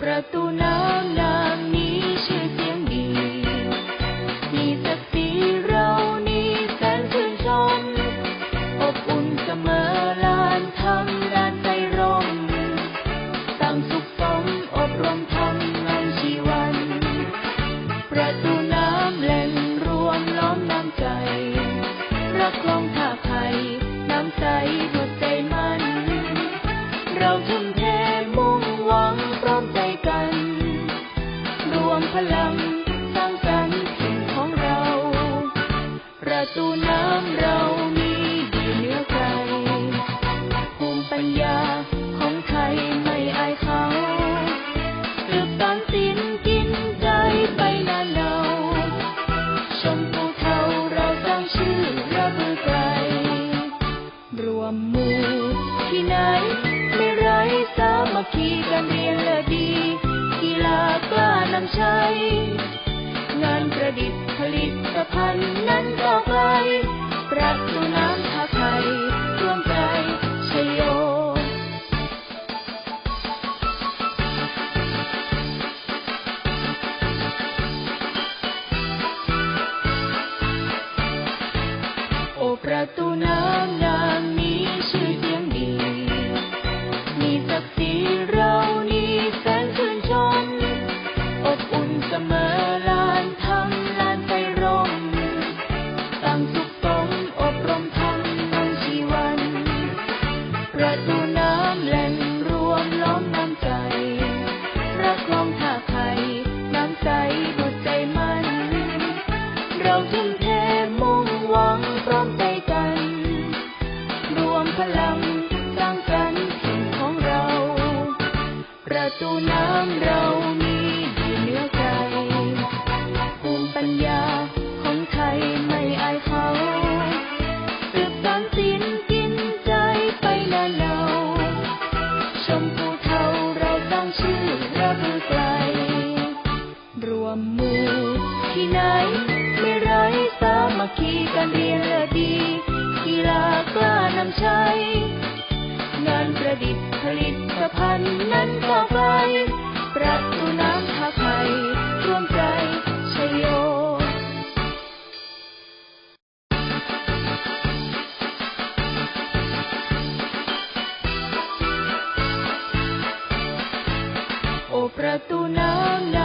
ประตูน้ำนามนี้ชื่อเสียงดี มีศักดิ์ศรีเรานี้แสนชื่นชม อบอุ่นเสมอลานทำงานใจร่มตั้งสุขสมอบรมทำงานชีวัน ประตูน้ำแหล่งรวมล้อมน้ำใจ รักคลองท่าไทยน้ำใสดุจใจมัน เราทุ่ม ตูน้ำเรามีดีเหนือใคร ภูมิปัญญาของไทยไม่อายเขาสืบสานศิลป์กินใจไปนานเนาชมพูเทาเราสร้างชื่อระบือไกล รวมมู่ที่ไหน ไม่ไร้สามัคคีกันเรียนเลิศดี กีฬากล้านำใช้ งานประดิษฐ์ผลิตภัณฑ์นั้นต่อไปประตูน้ำท่า ตูน้ำเรามีดีเหนือใครภูมิปัญญาของไทยไม่อายเขาสืบสานศิลป์กินใจไปนานเนาชมพูเทาเราสร้างชื่อระบือไกล รวมมู่ที่ไหน ไม่ไร้สามัคคีการเรียนเลิศดีกีฬากล้านำใช้งานประดิษฐ์ผลิตภัณฑ์นั้นก็ไกล ประตูน้ำท่าไทยร่วมใจชยโย โอประตูน้ำ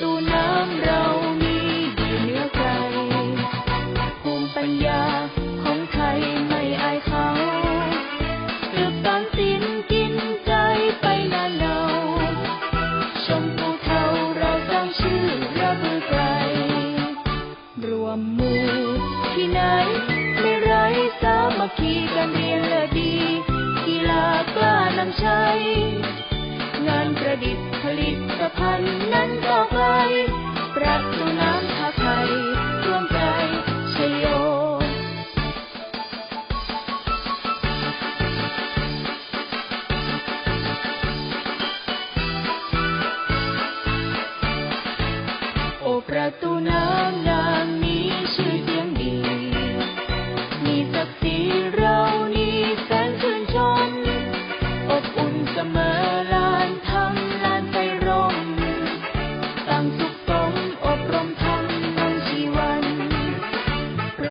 ตูน้ำเรามีดีเหนือใครภูมิปัญญาของไทยไม่อายเขาสืบสานศิลกินใจไปนานเนาชมพูเทาเราสร้างชื่อระบือไกลรวมมู่ที่ไหนไม่ไร้สามัคคีกันเรียนเลิศดี กีฬากล้านำใช้ งานประดิษฐ์ผลิตภัณฑ์นั้นก็ไกลประตูน้ำท่าไทยร่วมใจชโยโอประตูน้ำ